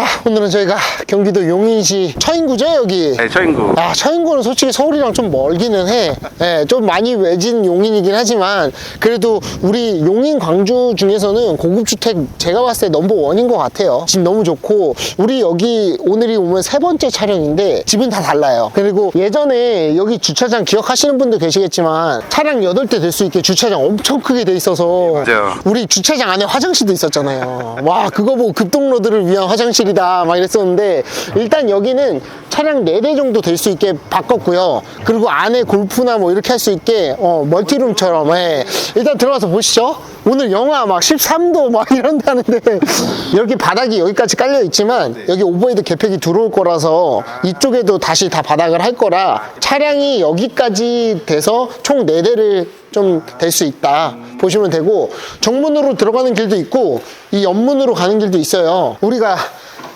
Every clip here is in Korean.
자, 오늘은 저희가 경기도 용인시 처인구죠, 여기? 네, 처인구. 아, 처인구는 솔직히 서울이랑 좀 멀기는 해. 예, 좀 많이 외진 용인이긴 하지만, 그래도 우리 용인 광주 중에서는 고급 주택 제가 봤을 때 넘버 원인 것 같아요. 집 너무 좋고, 우리 여기 오늘이 오면 세 번째 촬영인데, 집은 다 달라요. 그리고 예전에 여기 주차장 기억하시는 분도 계시겠지만, 차량 8대 될 수 있게 주차장 엄청 크게 돼 있어서, 맞아요. 우리 주차장 안에 화장실도 있었잖아요. 와, 그거 보고 급동로들을 위한 화장실이 다. 막 이랬었는데, 일단 여기는 차량 4대 정도 될 수 있게 바꿨고요. 그리고 안에 골프나 뭐 이렇게 할 수 있게, 어, 멀티룸처럼, 예. 일단 들어가서 보시죠. 오늘 영하 막 13도 막 이런다는데, 여기 바닥이 여기까지 깔려 있지만, 여기 오버헤드 개폐기 들어올 거라서, 이쪽에도 다시 다 바닥을 할 거라, 차량이 여기까지 돼서 총 4대를 좀 될 수 있다 보시면 되고 정문으로 들어가는 길도 있고 이 옆문으로 가는 길도 있어요 우리가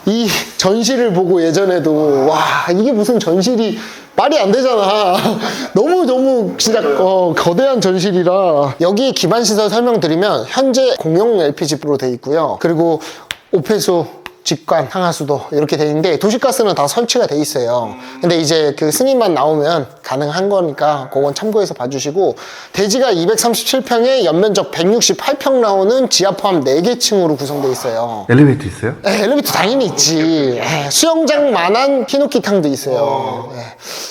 이 전시를 보고 예전에도 와 이게 무슨 전실이 말이 안 되잖아. 너무 너무 진짜 어, 거대한 전실이라. 여기 기반 시설 설명드리면 현재 공용 LPG로 돼 있고요. 그리고 오폐수 직관, 상하수도 이렇게 돼 있는데 도시가스는 다 설치가 돼 있어요. 근데 이제 그 승인만 나오면 가능한 거니까 그건 참고해서 봐주시고 대지가 237평에 연면적 168평 나오는 지하 포함 4개 층으로 구성되어 있어요. 엘리베이터 있어요? 에, 엘리베이터 당연히 있지. 에, 수영장만한 히노키탕도 있어요. 에,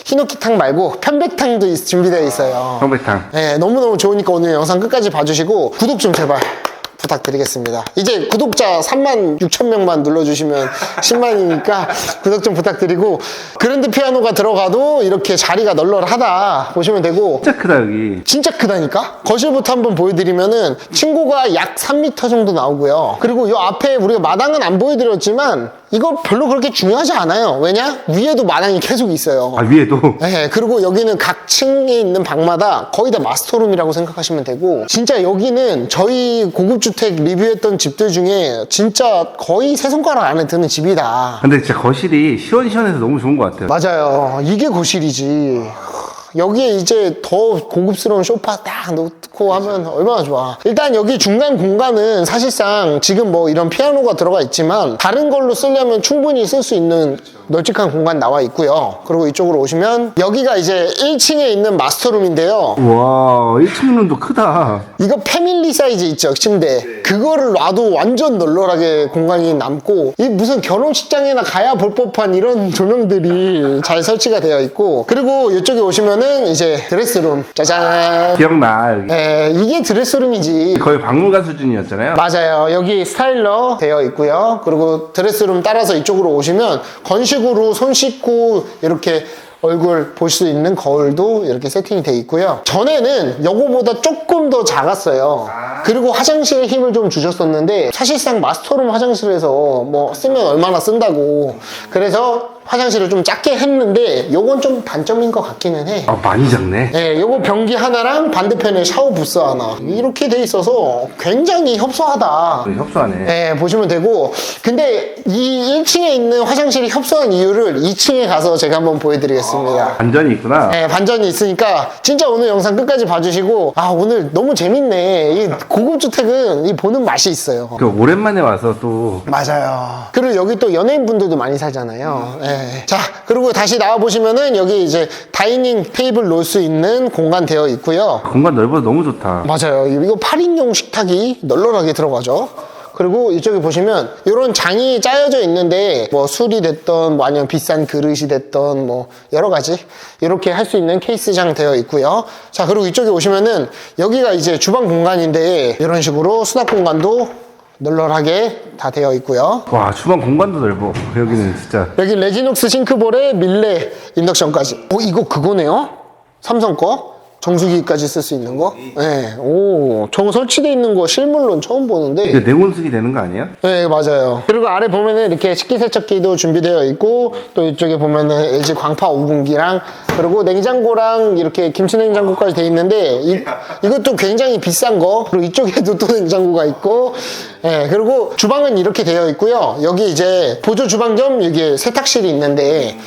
히노키탕 말고 편백탕도 있- 준비되어 있어요. 성배탕. 네, 너무너무 좋으니까 오늘 영상 끝까지 봐주시고 구독 좀 제발 부탁드리겠습니다. 이제 구독자 3만 6천 명만 눌러주시면 10만이니까 구독 좀 부탁드리고 그랜드 피아노가 들어가도 이렇게 자리가 널널하다 보시면 되고 진짜 크다 여기. 진짜 크다니까? 거실부터 한번 보여드리면은 층고가 약 3m 정도 나오고요. 그리고 이 앞에 우리가 마당은 안 보여드렸지만 이거 별로 그렇게 중요하지 않아요. 왜냐? 위에도 마당이 계속 있어요. 아 위에도. 네, 그리고 여기는 각 층에 있는 방마다 거의 다 마스터룸이라고 생각하시면 되고 진짜 여기는 저희 고급주택 리뷰했던 집들 중에 진짜 거의 세 손가락 안에 드는 집이다. 근데 진짜 거실이 시원시원해서 너무 좋은 것 같아요. 맞아요. 이게 거실이지. 여기에 이제 더 고급스러운 소파 딱 놓고 하면 얼마나 좋아. 일단 여기 중간 공간은 사실상 지금 뭐 이런 피아노가 들어가 있지만 다른 걸로 쓰려면 충분히 쓸 수 있는 널찍한 공간 나와 있고요. 그리고 이쪽으로 오시면 여기가 이제 1층에 있는 마스터룸인데요. 와 1층룸도 크다. 이거 패밀리 사이즈 있죠 침대 그거를 놔도 완전 널널하게 공간이 남고 이 무슨 결혼식장에나 가야 볼 법한 이런 조명들이 잘 설치가 되어 있고 그리고 이쪽에 오시면은 이제 드레스룸 짜잔 기억나. 에, 이게 드레스룸이지 거의 박물관 수준이었잖아요. 맞아요. 여기 스타일러 되어 있고요. 그리고 드레스룸 따라서 이쪽으로 오시면 건식 으로 손 씻고 이렇게 얼굴 볼 수 있는 거울도 이렇게 세팅이 되어 있고요. 전에는 요거보다 조금 더 작았어요. 그리고 화장실에 힘을 좀 주셨었는데 사실상 마스터룸 화장실에서 뭐 쓰면 얼마나 쓴다고. 그래서 화장실을 좀 작게 했는데 요건 좀 단점인 것 같기는 해. 아 많이 작네. 네, 요거 변기 하나랑 반대편에 샤워 부스 하나 이렇게 돼 있어서 굉장히 협소하다. 거의 협소하네. 네, 보시면 되고 근데 이 1층에 있는 화장실이 협소한 이유를 2층에 가서 제가 한번 보여드리겠습니다. 반전이 있구나. 네, 반전이 있으니까 진짜 오늘 영상 끝까지 봐주시고 아 오늘 너무 재밌네. 이 고급 주택은 이 보는 맛이 있어요. 그 오랜만에 와서 또 맞아요. 그리고 여기 또 연예인 분들도 많이 살잖아요. 예. 자, 그리고 다시 나와 보시면은 여기 이제 다이닝 테이블 놓을 수 있는 공간 되어 있고요. 공간 넓어서 너무 좋다. 맞아요. 이거 8인용 식탁이 널널하게 들어가죠. 그리고 이쪽에 보시면 이런 장이 짜여져 있는데 뭐 술이 됐던 뭐 아니면 비싼 그릇이 됐던 뭐 여러 가지 이렇게 할 수 있는 케이스장 되어 있고요. 자 그리고 이쪽에 오시면은 여기가 이제 주방 공간인데 이런 식으로 수납 공간도 널널하게 다 되어 있고요. 와 주방 공간도 넓어. 여기는 진짜. 여기 레지녹스 싱크볼에 밀레 인덕션까지. 어, 이거 그거네요? 삼성 거? 정수기까지 쓸 수 있는 거? 네. 오, 저거 설치되어 있는 거 실물로는 처음 보는데. 이게 냉온수기 되는 거 아니에요? 네, 맞아요. 그리고 아래 보면은 이렇게 식기세척기도 준비되어 있고, 또 이쪽에 보면은 LG 광파 오븐기랑, 그리고 냉장고랑 이렇게 김치냉장고까지 돼 있는데, 이, 이것도 굉장히 비싼 거. 그리고 이쪽에도 또 냉장고가 있고, 예, 그리고 주방은 이렇게 되어 있고요. 여기 이제 보조 주방 겸 여기 세탁실이 있는데,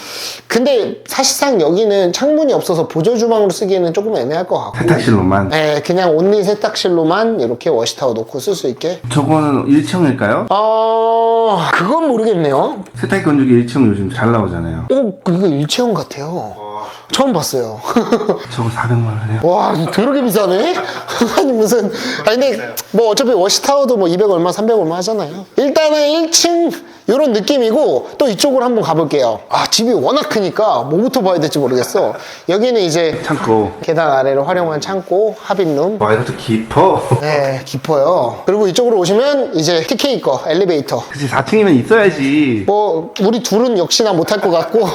근데 사실상 여기는 창문이 없어서 보조 주방으로 쓰기에는 조금 애매할 것 같고. 세탁실로만. 예, 그냥 온리 세탁실로만 이렇게 워시타워 놓고 쓸 수 있게. 저거는 1층일까요? 어, 그건 모르겠네요. 세탁기 건조기 1층 요즘 잘 나오잖아요. 오, 그거 일체형 같아요. 처음 봤어요. 저거 400만 원이에요. 와, 더럽게 비싸네? 아니, 무슨. 아니, 근데 뭐 어차피 워시타워도 뭐 200 얼마, 300 얼마 하잖아요. 일단은 1층, 요런 느낌이고, 또 이쪽으로 한번 가볼게요. 아, 집이 워낙 크니까 뭐부터 봐야 될지 모르겠어. 여기는 이제 창고. 계단 아래를 활용한 창고, 합입룸. 와, 이것도 깊어. 네, 깊어요. 그리고 이쪽으로 오시면 이제 TK 거, 엘리베이터. 그치, 4층이면 있어야지. 뭐 우리 둘은 역시나 못할 것 같고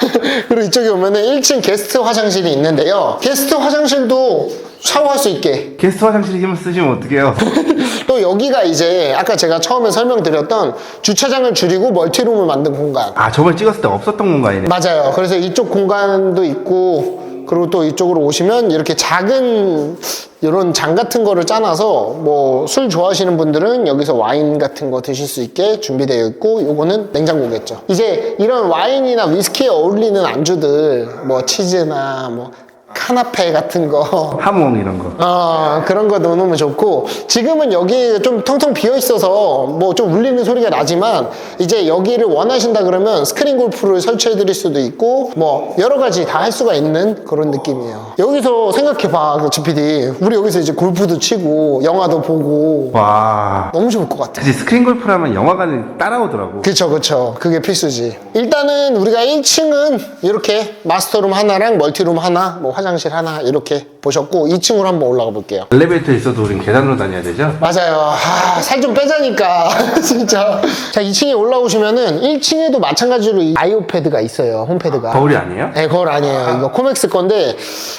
그리고 이쪽에 오면은 1층 게스트 화장실이 있는데요 게스트 화장실도 샤워할 수 있게 게스트 화장실이면 쓰시면 어떡해요? 또 여기가 이제 아까 제가 처음에 설명드렸던 주차장을 줄이고 멀티룸을 만든 공간 아, 저번에 찍었을 때 없었던 공간이네. 맞아요 그래서 이쪽 공간도 있고 그리고 또 이쪽으로 오시면 이렇게 작은 이런 장 같은 거를 짜놔서 뭐 술 좋아하시는 분들은 여기서 와인 같은 거 드실 수 있게 준비되어 있고 요거는 냉장고겠죠 이제 이런 와인이나 위스키에 어울리는 안주들 뭐 치즈나 뭐 카나페 같은 거 하몽 이런 거. 어, 그런 거 넣어놓으면 좋고, 지금은 여기 좀 텅텅 비어 있어서 뭐 좀 울리는 소리가 나지만, 이제 여기를 원하신다 그러면 스크린 골프를 설치해 드릴 수도 있고, 뭐 여러 가지 다 할 수가 있는 그런 느낌이에요. 여기서 생각해봐, 그 GPD. 우리 여기서 이제 골프도 치고, 영화도 보고, 와. 너무 좋을 것 같아. 사실 스크린 골프라면 영화관에 따라오더라고. 그쵸, 그쵸. 그게 필수지. 일단은 우리가 1층은 이렇게 마스터룸 하나랑 멀티룸 하나, 뭐 화장실 하나 이렇게 보셨고, 2층으로 한번 올라가 볼게요. 엘리베이터에 있어도 우린 계단으로 다녀야 되죠? 맞아요. 아, 살 좀 빼자니까. 진짜. 자, 2층에 올라오시면은 1층에도 마찬가지로 이 아이오패드가 있어요. 홈패드가. 거울이 아니에요? 네, 거울 아니에요. 이거 코맥스 건데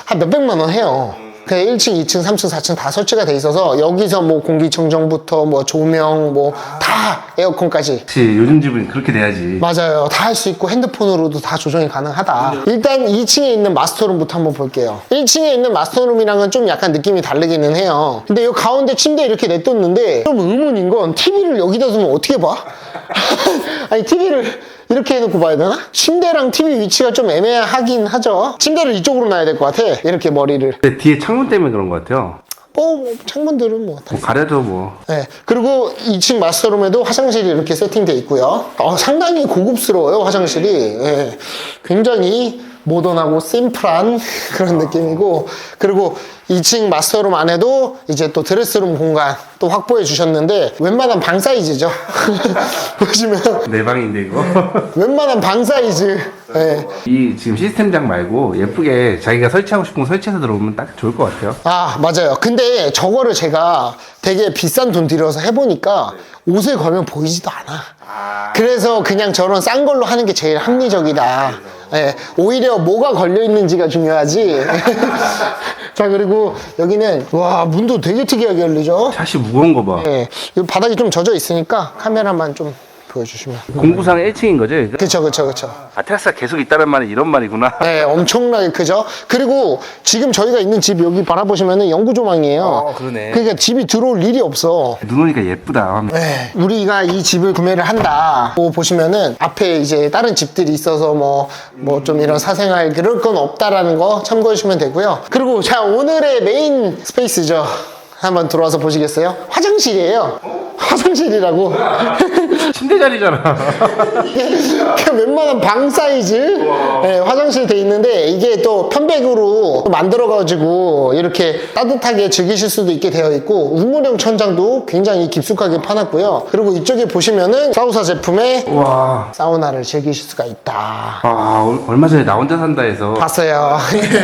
한 몇백만 원 해요. 그 1층, 2층, 3층, 4층 다 설치가 돼 있어서 여기서 뭐 공기청정부터 뭐 조명 뭐 다 에어컨까지 그치, 요즘 집은 그렇게 돼야지. 맞아요. 다 할 수 있고 핸드폰으로도 다 조정이 가능하다. 일단 2층에 있는 마스터룸부터 한번 볼게요. 1층에 있는 마스터룸이랑은 좀 약간 느낌이 다르기는 해요. 근데 이 가운데 침대 이렇게 냅뒀는데 좀 의문인 건 TV를 여기다 두면 어떻게 봐? 아니 TV를 이렇게 해놓고 봐야 되나? 침대랑 TV 위치가 좀 애매하긴 하죠. 침대를 이쪽으로 놔야 될 것 같아. 이렇게 머리를. 근데 뒤에 창문 때문에 그런 것 같아요. 뭐, 뭐 창문들은 뭐 다. 뭐 가려도 뭐. 네. 그리고 2층 마스터룸에도 화장실이 이렇게 세팅되어 있고요. 어, 상당히 고급스러워요, 화장실이. 예. 굉장히 모던하고 심플한 그런 느낌이고. 그리고 2층 마스터룸 안에도 이제 또 드레스룸 공간 또 확보해 주셨는데, 웬만한 방 사이즈죠. 보시면, 내 방인데 이거. 웬만한 방 사이즈. 예. 이 지금 시스템장 말고 예쁘게 자기가 설치하고 싶은 거 설치해서 들어오면 딱 좋을 것 같아요. 아, 맞아요. 근데 저거를 제가 되게 비싼 돈 들여서 해보니까 옷을 걸면 보이지도 않아. 그래서 그냥 저런 싼 걸로 하는 게 제일 합리적이다. 예, 오히려 뭐가 걸려 있는지가 중요하지. 자, 그리고 여기는, 와, 문도 되게 특이하게 열리죠? 샷이 무거운 거 봐. 예, 이 바닥이 좀 젖어 있으니까 카메라만 좀 보여주시면. 공구상 1층인 거지? 그쵸, 그쵸, 그쵸. 아, 테라스가 계속 있다는 말이 이런 말이구나. 네, 엄청나게 크죠. 그리고 지금 저희가 있는 집 여기 바라보시면은 영구 조망이에요. 어, 그러네. 그러니까 집이 들어올 일이 없어. 눈 오니까 예쁘다. 네, 우리가 이 집을 구매를 한다. 고 보시면은 앞에 이제 다른 집들이 있어서 뭐 뭐 좀 이런 사생활 그럴 건 없다라는 거 참고해 주시면 되고요. 그리고 자 오늘의 메인 스페이스죠. 한번 들어와서 보시겠어요? 화장실이에요. 화장실이라고. 침대 자리잖아. 그냥 웬만한 방 사이즈 네, 화장실 돼 있는데 이게 또 편백으로 만들어가지고 이렇게 따뜻하게 즐기실 수도 있게 되어 있고 우물형 천장도 굉장히 깊숙하게 파놨고요. 그리고 이쪽에 보시면은 사우사 제품의 와. 사우나를 즐기실 수가 있다. 아, 얼- 얼마 전에 나 혼자 산다 해서 봤어요.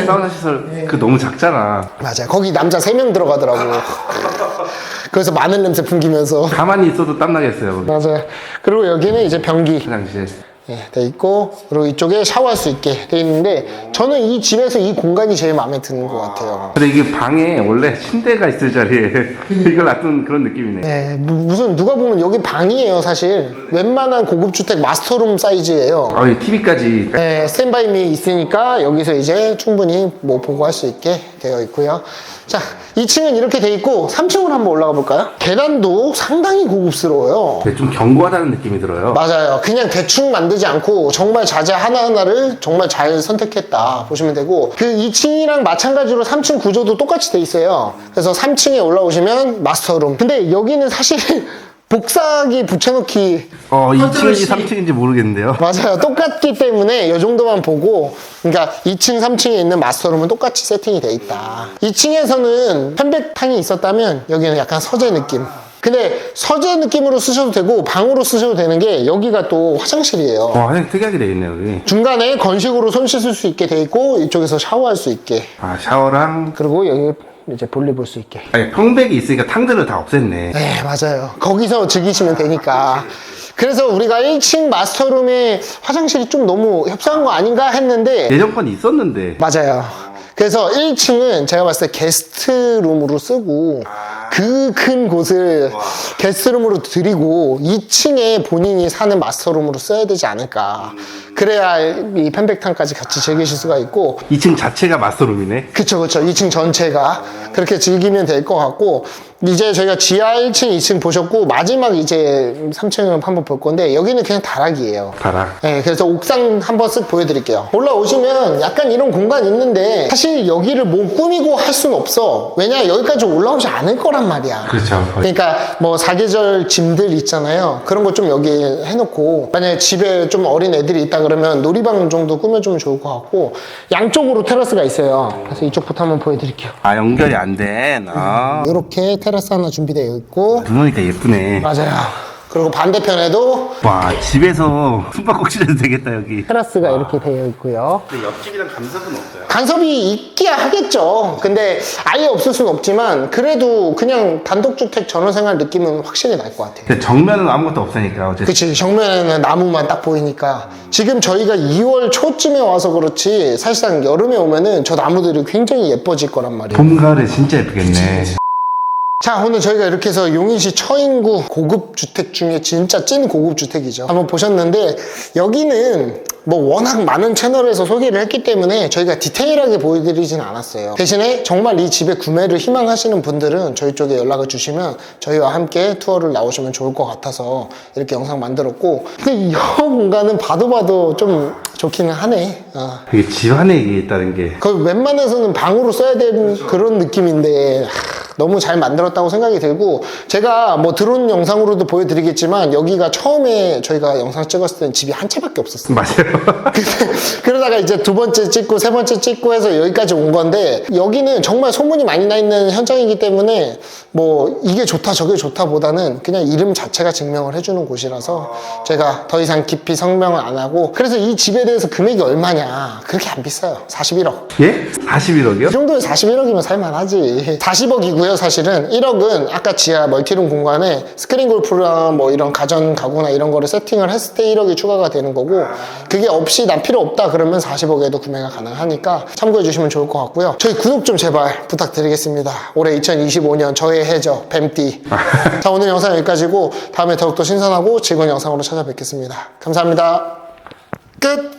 사우나 시설 그 너무 작잖아. 맞아요. 거기 남자 3명 들어가더라고. 그래서 마늘 냄새 풍기면서. 가만히 있어도 땀 나겠어요. 거기. 맞아요. 그리고 여기는 이제 변기. 화장실. 예, 돼 있고 그리고 이쪽에 샤워할 수 있게 돼 있는데 저는 이 집에서 이 공간이 제일 마음에 드는 것 같아요. 근데 이게 방에 원래 침대가 있을 자리에 이걸 놔둔 그런 느낌이네. 네, 무- 무슨 누가 보면 여기 방이에요 사실. 웬만한 고급 주택 마스터룸 사이즈예요. 아, 이 TV까지. 네, 스탠바이미 있으니까 여기서 이제 충분히 뭐 보고 할 수 있게 되어 있고요. 자, 2층은 이렇게 돼 있고 3층으로 한번 올라가 볼까요? 계단도 상당히 고급스러워요. 근데 좀 견고하다는 느낌이 들어요. 맞아요. 그냥 대충 만들지 않고 정말 자재 하나하나를 정말 잘 선택했다 보시면 되고 그 2층이랑 마찬가지로 3층 구조도 똑같이 돼 있어요. 그래서 3층에 올라오시면 마스터룸. 근데 여기는 사실 복사기 붙여놓기 어, 컨트롤 2층인지 3층인지 모르겠는데요. 맞아요. 똑같기 때문에 이 정도만 보고 그러니까 2층, 3층에 있는 마스터룸은 똑같이 세팅이 돼 있다. 2층에서는 편백탕이 있었다면 여기는 약간 서재 느낌. 근데 서재 느낌으로 쓰셔도 되고 방으로 쓰셔도 되는 게 여기가 또 화장실이에요. 와, 화장 특이하게 돼 있네요, 여기. 중간에 건식으로 손 씻을 수 있게 돼 있고 이쪽에서 샤워할 수 있게 아, 샤워랑. 그리고 여기 이제 볼일 볼 수 있게. 아니, 평백이 있으니까 탕들을 다 없앴네. 네, 맞아요. 거기서 즐기시면 되니까. 그래서 우리가 1층 마스터룸에 화장실이 좀 너무 협소한 거 아닌가 했는데 예전 건 있었는데. 맞아요. 그래서 1층은 제가 봤을 때 게스트룸으로 쓰고 그 큰 곳을 게스트룸으로 드리고 2층에 본인이 사는 마스터룸으로 써야 되지 않을까. 그래야 이 편백탕까지 같이 즐기실 수가 있고 2층 자체가 마스터룸이네. 그쵸, 그쵸. 2층 전체가 그렇게 즐기면 될 것 같고, 이제 저희가 지하 1층, 2층 보셨고, 마지막 이제 3층을 한번 볼 건데, 여기는 그냥 다락이에요. 다락. 네, 그래서 옥상 한번 쓱 보여드릴게요. 올라오시면 약간 이런 공간 있는데, 사실 여기를 뭐 꾸미고 할 수는 없어. 왜냐, 여기까지 올라오지 않을 거란 말이야. 그렇죠. 그러니까 뭐 사계절 짐들 있잖아요. 그런 거 좀 여기 해놓고 만약에 집에 좀 어린 애들이 있다 그러면 놀이방 정도 꾸며주면 좋을 것 같고 양쪽으로 테라스가 있어요. 그래서 이쪽부터 한번 보여드릴게요. 아, 연결이 안 된. 아. 이렇게 테라스 하나 준비되어 있고 눈오니까 예쁘네. 맞아요. 그리고 반대편에도 와, 집에서 숨바꼭질 해도 되겠다, 여기. 테라스가 이렇게 되어 있고요. 근데 옆집이랑 감석은 없어요. 간섭이 있기야 하겠죠. 근데 아예 없을 수는 없지만 그래도 그냥 단독주택 전원생활 느낌은 확실히 날 것 같아요. 근데 정면은 아무것도 없으니까. 어쨌든. 그치 정면에는 나무만 딱 보이니까 지금 저희가 2월 초쯤에 와서 그렇지 사실상 여름에 오면은 저 나무들이 굉장히 예뻐질 거란 말이에요 봄, 가을에 진짜 예쁘겠네. 자 오늘 저희가 이렇게 해서 용인시 처인구 고급 주택 중에 진짜 찐 고급 주택이죠. 한번 보셨는데 여기는 뭐 워낙 많은 채널에서 소개를 했기 때문에 저희가 디테일하게 보여드리진 않았어요. 대신에 정말 이 집의 구매를 희망하시는 분들은 저희 쪽에 연락을 주시면 저희와 함께 투어를 나오시면 좋을 것 같아서 이렇게 영상 만들었고 근데 이 공간은 봐도 봐도 좀 좋기는 하네. 어. 이게 집 안에 있다는 게. 그 웬만해서는 방으로 써야 되는 그런 느낌인데 하, 너무 잘 만들었다고 생각이 들고 제가 뭐 드론 영상으로도 보여드리겠지만 여기가 처음에 저희가 영상 찍었을 때는 집이 한 채밖에 없었어요 맞아요. 그러다가 이제 두 번째 찍고 세 번째 찍고 해서 여기까지 온 건데 여기는 정말 소문이 많이 나 있는 현장이기 때문에 뭐 이게 좋다 저게 좋다 보다는 그냥 이름 자체가 증명을 해주는 곳이라서 제가 더 이상 깊이 설명을 안 하고 그래서 이 집에 대해서 금액이 얼마냐 그렇게 안 비싸요 41억 예? 41억이요? 이 정도면 41억이면 살만하지. 40억이 고요, 사실은. 1억은 아까 지하 멀티룸 공간에 스크린 골프랑 뭐 이런 가전 가구나 이런 거를 세팅을 했을 때 1억이 추가가 되는 거고, 그게 없이 난 필요 없다 그러면 40억에도 구매가 가능하니까 참고해 주시면 좋을 것 같고요. 저희 구독 좀 제발 부탁드리겠습니다. 올해 2025년 저의 해저, 뱀띠. 자, 오늘 영상 여기까지고, 다음에 더욱더 신선하고 즐거운 영상으로 찾아뵙겠습니다. 감사합니다. 끝!